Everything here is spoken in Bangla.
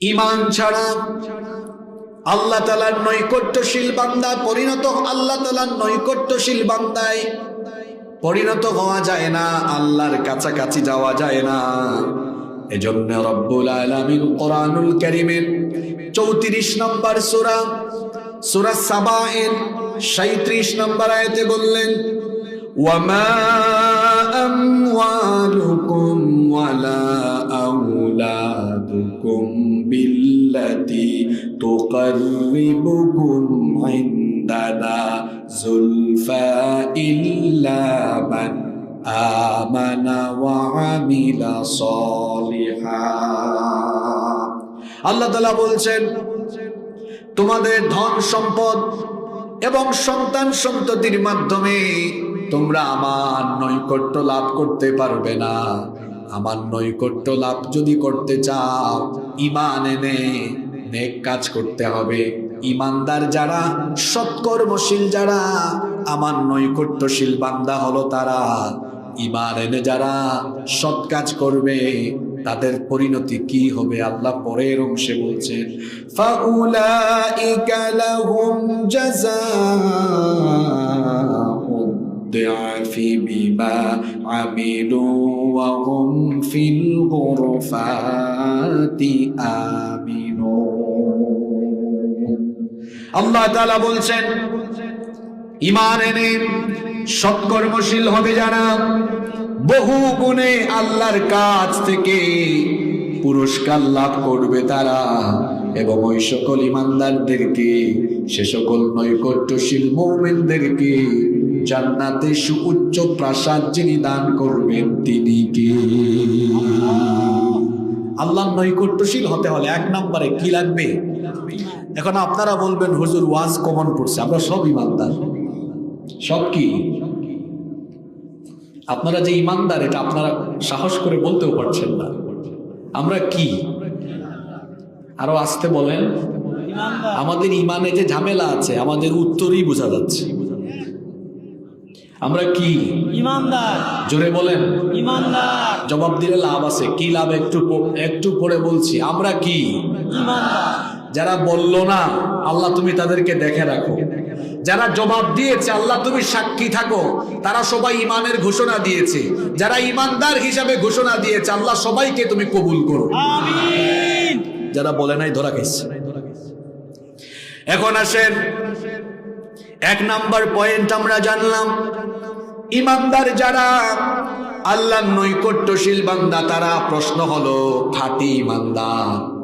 ইমান ছাড়া আল্লাহ তালার নৈকট্যশীল বান্দা পরিণত, আল্লাহ তালার নৈকট্যশীল বান্দায় পরিণত হওয়া যায় না, আল্লাহর কাছাকাছি যাওয়া যায় না। এজন্য রব্বুল আলামিন কোরআনুল কারীমের 34 নম্বর সূরা সূরা সাবায়ের 37 নম্বর আয়াতে বললেন ওয়ামা আমওয়ালুকুম ওয়ালা ইনদানা যুলফা ইল্লা মান আমানা ওয়া আমিলা সলিহা আল্লাহ তাআলা বলছেন, তোমাদের ধন সম্পদ এবং সন্তান সন্ততির মাধ্যমে তোমরা আমার নৈকট্য লাভ করতে পারবে না। আমার নৈকট্য লাভ যদি করতে চাও ইমান এনে নেক কাজ করতে হবে। ইমানদার যারা, সৎকর্মশীল যারা, আমার নৈকট্যশীল বান্দা হলো তারা। ইমান এনে যারা সৎ কাজ করবে, তাদের পরিণতি কি হবে আল্লাহ পরের অংশে বলছেন ফিল গুরফাতি আমিন আল্লাহ তাআলা বলছেন ইমান এনে সৎকর্মশীল হবে যারা বহু গুণে আল্লাহর কাছ থেকে পুরস্কার লাভ করবে তারা এবং ওই সকল ইমানদারদেরকে সে সকল নৈকট্যশীল মৌমেনদেরকে জান্নাতে সুউচ্চ প্রাসাদ যিনি দান করবেন তিনি কে? আল্লাহ নৈকট্যশীল হতে হলে এক নম্বরে কি লাগবে? এখন আপনারা বলবেন, হুজুর, ওয়াজ কমন পড়ছে। আমরা সব ইমানদার। সব কি? আপনারা যে ইমানদার, এটা আপনারা সাহস করে বলতেও পারছেন না। আমরা কি? আরও আসতে বলেন। আমাদের ইমানে যে ঝামেলা আছে, আমাদের উত্তরই বোঝা যাচ্ছে। আমরা কি? ইমানদার। জোরে বলেন। ইমানদার। জবাব দিলে লাভ আছে। কি লাভ? একটু একটু পরে বলছি। আমরা কি? ইমানদার। যারা বলল না আল্লাহ তুমি তাদেরকে দেখে রাখো। যারা জবাব দিয়েছে আল্লাহ তুমি সাক্ষী থাকো। তারা সবাই ইমানের ঘোষণা দিয়েছে। যারা ইমানদার হিসাবে ঘোষণা দিয়েছে আল্লাহ সবাইকে তুমি কবুল করো। যারা বলে নাই ধরা গেছে এখন আসেন এক নাম্বার পয়েন্ট আমরা জানলাম। ইমানদার যারা আল্লাহ নৈকট্যশীল বান্দা, তারা প্রশ্ন হলো, খাঁটি ইমানদার।